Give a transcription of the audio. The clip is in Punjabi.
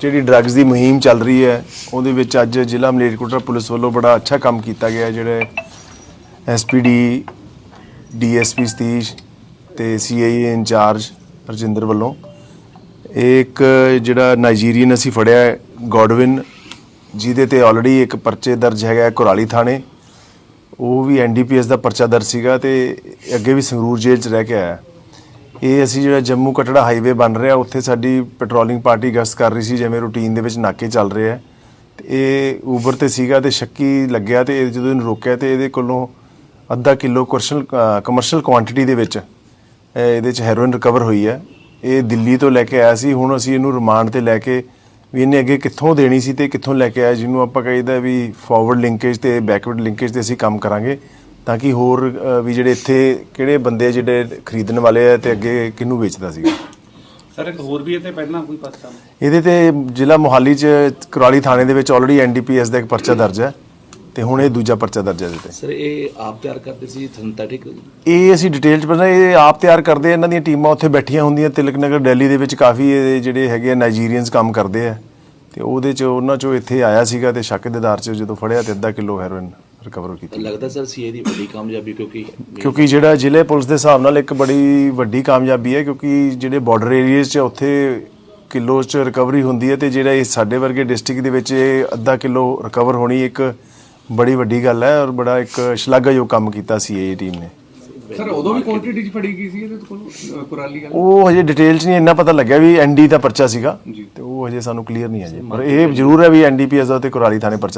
ਜਿਹੜੀ ਡਰੱਗਸ ਦੀ ਮੁਹਿੰਮ ਚੱਲ ਰਹੀ ਹੈ, ਉਹਦੇ ਵਿੱਚ ਅੱਜ ਜ਼ਿਲ੍ਹਾ ਮਲੇਰਕੋਟਲਾ ਪੁਲਿਸ ਵੱਲੋਂ ਬੜਾ ਅੱਛਾ ਕੰਮ ਕੀਤਾ ਗਿਆ ਹੈ। ਜਿਹੜੇ ਐਸਪੀਡੀ ਡੀਐਸਪੀ ਸਤੀਸ਼ ਤੇ ਸੀਆਈਏ ਇੰਚਾਰਜ ਰਜਿੰਦਰ ਵੱਲੋਂ ਇਹ ਇੱਕ ਜਿਹੜਾ ਨਾਈਜੀਰੀਅਨ ਅਸੀਂ ਫੜਿਆ ਗੋਡਵਿਨ ਜਿਹਦੇ ਤੇ ਆਲਰੇਡੀ ਇੱਕ ਪਰਚੇ ਦਰਜ ਹੈਗਾ ਕੁਰਾਲੀ ਥਾਣੇ ਉਹ ਵੀ ਐਨਡੀਪੀਐਸ ਦਾ ਪਰਚਾ ਦਰਜ ਸੀਗਾ ਤੇ ਅੱਗੇ ਵੀ ਸੰਗਰੂਰ ਜੇਲ੍ਹ 'ਚ ਰਹਿ ਕੇ ਆਇਆ ਇਹ ਅਸੀਂ ਜਿਹੜਾ ਜੰਮੂ ਕਟੜਾ ਹਾਈਵੇ ਬਣ ਰਿਹਾ, ਉੱਥੇ ਸਾਡੀ ਪੈਟਰੋਲਿੰਗ ਪਾਰਟੀ ਗਸ਼ਤ ਕਰ ਰਹੀ ਸੀ, ਜਿਵੇਂ ਰੂਟੀਨ ਦੇ ਵਿੱਚ ਨਾਕੇ ਚੱਲ ਰਹੇ ਆ। ਤੇ ਇਹ ਊਬਰ ਤੇ ਸੀਗਾ ਤੇ ਸ਼ੱਕੀ ਲੱਗਿਆ ਤੇ ਇਹ ਜਦੋਂ ਇਹਨੂੰ ਰੋਕਿਆ ਤੇ ਇਹਦੇ ਕੋਲੋਂ ਅੱਧਾ ਕਿਲੋ ਕਮਰਸ਼ਲ ਕਮਰਸ਼ਲ ਕੁਆਂਟੀਟੀ ਦੇ ਵਿੱਚ ਇਹਦੇ ਚ ਹੈਰੋਇਨ ਰਿਕਵਰ ਹੋਈ ਹੈ ਇਹ ਦਿੱਲੀ ਤੋਂ ਲੈ ਕੇ ਆਇਆ ਸੀ, ਹੁਣ ਅਸੀਂ ਇਹਨੂੰ ਰਿਮਾਂਡ ਤੇ ਲੈ ਕੇ ਵੀ ਇਹਨੇ ਅੱਗੇ ਕਿੱਥੋਂ ਦੇਣੀ ਸੀ ਤੇ ਕਿੱਥੋਂ ਲੈ ਕੇ ਆਇਆ, ਜਿਹਨੂੰ ਆਪਾਂ ਕਹਿੰਦਾ ਵੀ ਫਾਰਵਰਡ ਲਿੰਕੇਜ ਤੇ ਬੈਕਵਰਡ ਲਿੰਕੇਜ ਤੇ ਅਸੀਂ ਕੰਮ ਕਰਾਂਗੇ। ਤਾਂ ਕਿ ਹੋਰ ਅ, ਵੀ ਜਿਹੜੇ ਇੱਥੇ ਕਿਹੜੇ ਬੰਦੇ ਜਿਹੜੇ ਖਰੀਦਣ ਵਾਲੇ ਆ ਤੇ ਅੱਗੇ ਕਿਹਨੂੰ ਵੇਚਦਾ ਸੀਗਾ? ਸਰ ਇੱਕ ਹੋਰ ਵੀ ਤੇ ਪਹਿਲਾਂ ਕੋਈ ਪਰਚਾ ਇਹਦੇ ਤੇ ਜ਼ਿਲ੍ਹਾ ਮੋਹਾਲੀ ਚ ਕੁਰਾਲੀ ਥਾਣੇ ਦੇ ਵਿੱਚ ਆਲਰੇਡੀ ਐਨਡੀਪੀਐਸ ਦਾ ਇੱਕ ਪਰਚਾ ਦਰਜ ਹੈ ਤੇ ਹੁਣ ਇਹ ਦੂਜਾ ਪਰਚਾ ਦਰਜ ਹੈ ਇਹਦੇ ਤੇ। ਸਰ ਇਹ ਆਪ ਤਿਆਰ ਕਰਦੇ ਸੀ ਸਿੰਥੈਟਿਕ ਇਹ ਅਸੀਂ ਡਿਟੇਲ ਚ ਪਤਾ ਇਹ ਆਪ ਤਿਆਰ ਕਰਦੇ ਆ ਇਹਨਾਂ ਦੀਆਂ ਟੀਮਾਂ ਉੱਥੇ ਬੈਠੀਆਂ ਹੁੰਦੀਆਂ ਤਿਲਕ ਨਗਰ ਦਿੱਲੀ ਦੇ ਵਿੱਚ ਕਾਫੀ ਇਹ ਜਿਹੜੇ ਹੈਗੇ ਆ ਨਾਈਜੀਰੀਅਨਸ ਕੰਮ ਕਰਦੇ ਆ। ਤੇ ਉਹਦੇ ਚ ਉਹਨਾਂ ਚੋਂ ਇੱਥੇ ਆਇਆ ਸੀਗਾ ਤੇ ਸ਼ੱਕ ਦੇ ਆਧਾਰ ਚ ਜਦੋਂ ਫੜਿਆ ਤੇ ਅੱਧਾ ਕਿਲੋ ਹੈਰੋਇਨ ਰਿਕਵਰ ਕੀਤੀ ਲੱਗਦਾ ਸਰ ਸੀਏ ਦੀ ਵੱਡੀ ਕਾਮਯਾਬੀ ਕਿਉਂਕਿ ਕਿਉਂਕਿ ਜਿਹੜਾ ਜ਼ਿਲ੍ਹੇ ਪੁਲਿਸ ਦੇ ਹਿਸਾਬ ਨਾਲ ਇੱਕ ਬੜੀ ਵੱਡੀ ਕਾਮਯਾਬੀ ਹੈ ਕਿਉਂਕਿ ਜਿਹੜੇ ਬਾਰਡਰ ਏਰੀਆਜ਼ 'ਚ ਉੱਥੇ ਕਿਲੋ 'ਚ ਰਿਕਵਰੀ ਹੁੰਦੀ ਹੈ ਤੇ ਜਿਹੜਾ ਇਹ ਸਾਡੇ ਵਰਗੇ ਡਿਸਟ੍ਰਿਕਟ ਦੇ ਵਿੱਚ ਇਹ ਅੱਧਾ ਕਿਲੋ ਰਿਕਵਰ ਹੋਣੀ ਇੱਕ ਬੜੀ ਵੱਡੀ ਗੱਲ ਹੈ ਔਰ ਬੜਾ ਇੱਕ ਸ਼ਲਾਘਾਯੋਗ ਕੰਮ ਕੀਤਾ ਸੀ ਇਹ ਟੀਮ ਨੇ। ਸਰ ਉਦੋਂ ਵੀ ਕੁਆਂਟੀਟੀ ਚ ਫੜੀ ਗਈ ਸੀ ਇਹਦੇ ਕੋਲ ਕੁਰਾਲੀ ਵਾਲੀ? ਉਹ ਹਜੇ ਡਿਟੇਲ 'ਚ ਨਹੀਂ ਇੰਨਾ ਪਤਾ ਲੱਗਿਆ ਵੀ ਐਨਡੀ ਦਾ ਪਰਚਾ ਸੀਗਾ ਤੇ ਉਹ ਹਜੇ ਸਾਨੂੰ ਕਲੀਅਰ ਨਹੀਂ ਹੈ ਜੀ ਪਰ ਇਹ ਜ਼ਰੂਰ ਹੈ ਵੀ ਐਨਡੀਪੀਐਸ ਦਾ ਤੇ ਕੁਰਾਲੀ ਥਾਣੇ ਪਰਚਾ